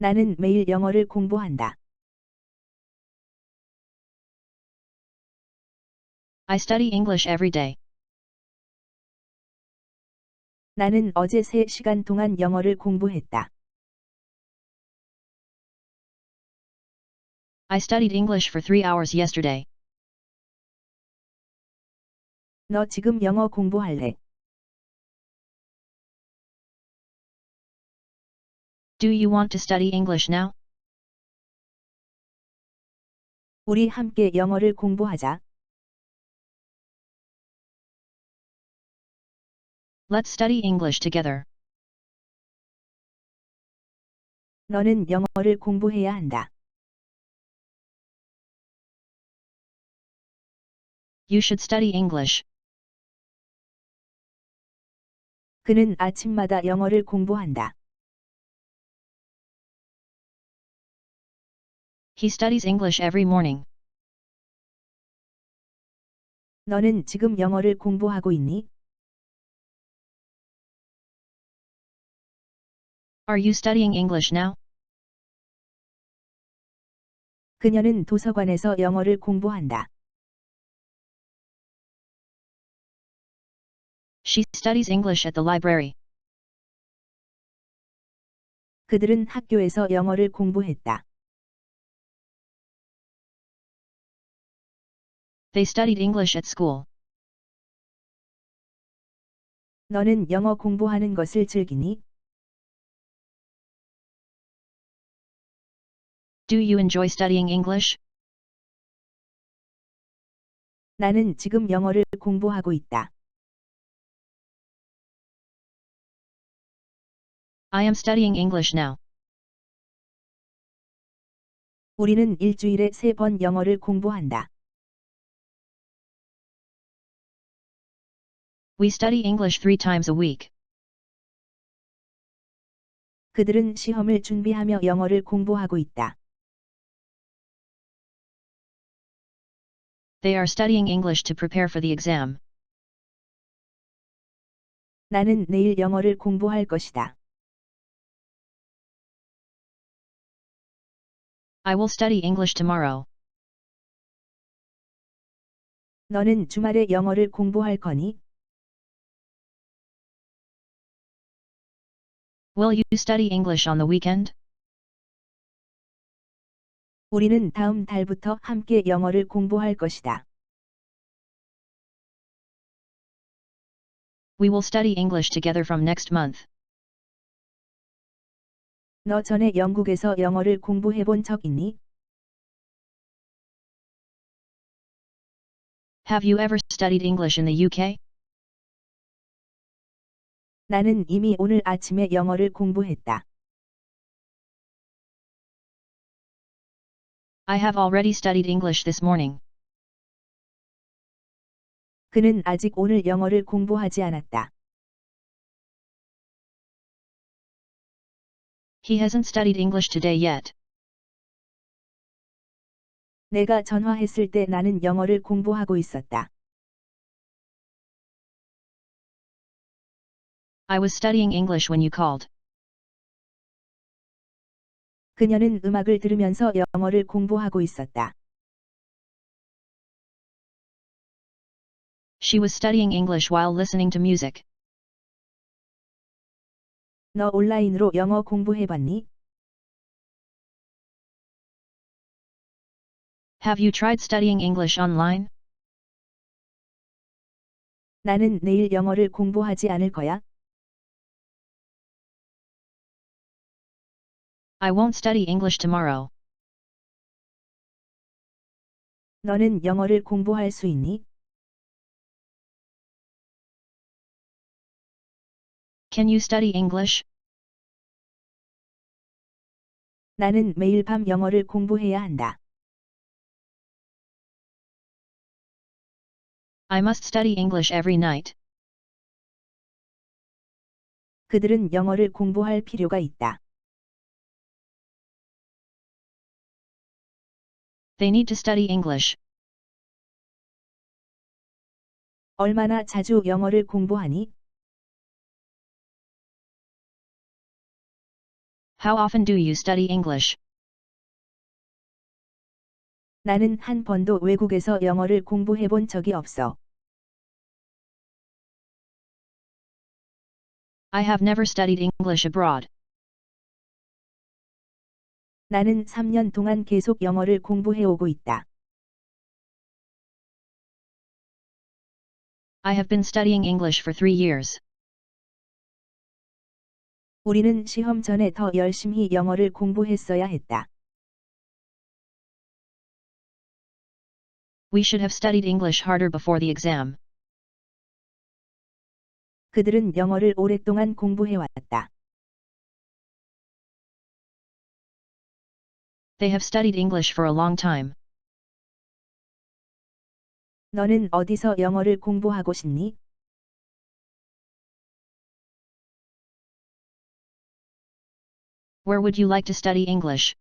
나는 매일 영어를 공부한다. I study English every day. 나는 어제 3시간 동안 영어를 공부했다. I studied English for three hours yesterday. 너 지금 영어 공부할래? Do you want to study English now? 우리 함께 영어를 공부하자. Let's study English together. 너는 영어를 공부해야 한다. You should study English. 그는 아침마다 영어를 공부한다. He studies English every morning. 너는 지금 영어를 공부하고 있니? Are you studying English now? 그녀는 도서관에서 영어를 공부한다. She studies English at the library. 그들은 학교에서 영어를 공부했다. They studied English at school. 너는 영어 공부하는 것을 즐기니? Do you enjoy studying English? 나는 지금 영어를 공부하고 있다. I am studying English now. 우리는 일주일에 세 번 영어를 공부한다. We study English three times a week. 그들은 시험을 준비하며 영어를 공부하고 있다. They are studying English to prepare for the exam. 나는 내일 영어를 공부할 것이다. I will study English tomorrow. 너는 주말에 영어를 공부할 거니? Will you study English on the weekend? 우리는 다음 달부터 함께 영어를 공부할 것이다. We will study English together from next month. 너 전에 영국에서 영어를 공부해 본 적 있니? Have you ever studied English in the UK? 나는 이미 오늘 아침에 영어를 공부했다. I have already studied English this morning. 그는 아직 오늘 영어를 공부하지 않았다. He hasn't studied English today yet. 내가 전화했을 때 나는 영어를 공부하고 있었다. I was studying English when you called. 그녀는 음악을 들으면서 영어를 공부하고 있었다. She was studying English while listening to music. 너 온라인으로 영어 공부해봤니? Have you tried studying English online? 나는 내일 영어를 공부하지 않을 거야. I won't study English tomorrow. 너는 영어를 공부할 수 있니? Can you study English? 나는 매일 밤 영어를 공부해야 한다. I must study English every night. 그들은 영어를 공부할 필요가 있다. They need to study English. 얼마나 자주 영어를 공부하니? How often do you study English? 나는 한 번도 외국에서 영어를 공부해 본 적이 없어. I have never studied English abroad. 나는 3년 동안 계속 영어를 공부해 오고 있다. I have been studying English for three years. 우리는 시험 전에 더 열심히 영어를 공부했어야 했다. We should have studied English harder before the exam. 그들은 영어를 오랫동안 공부해 왔다. They have studied English for a long time. 너는 어디서 영어를 공부하고 싶니? Where would you like to study English?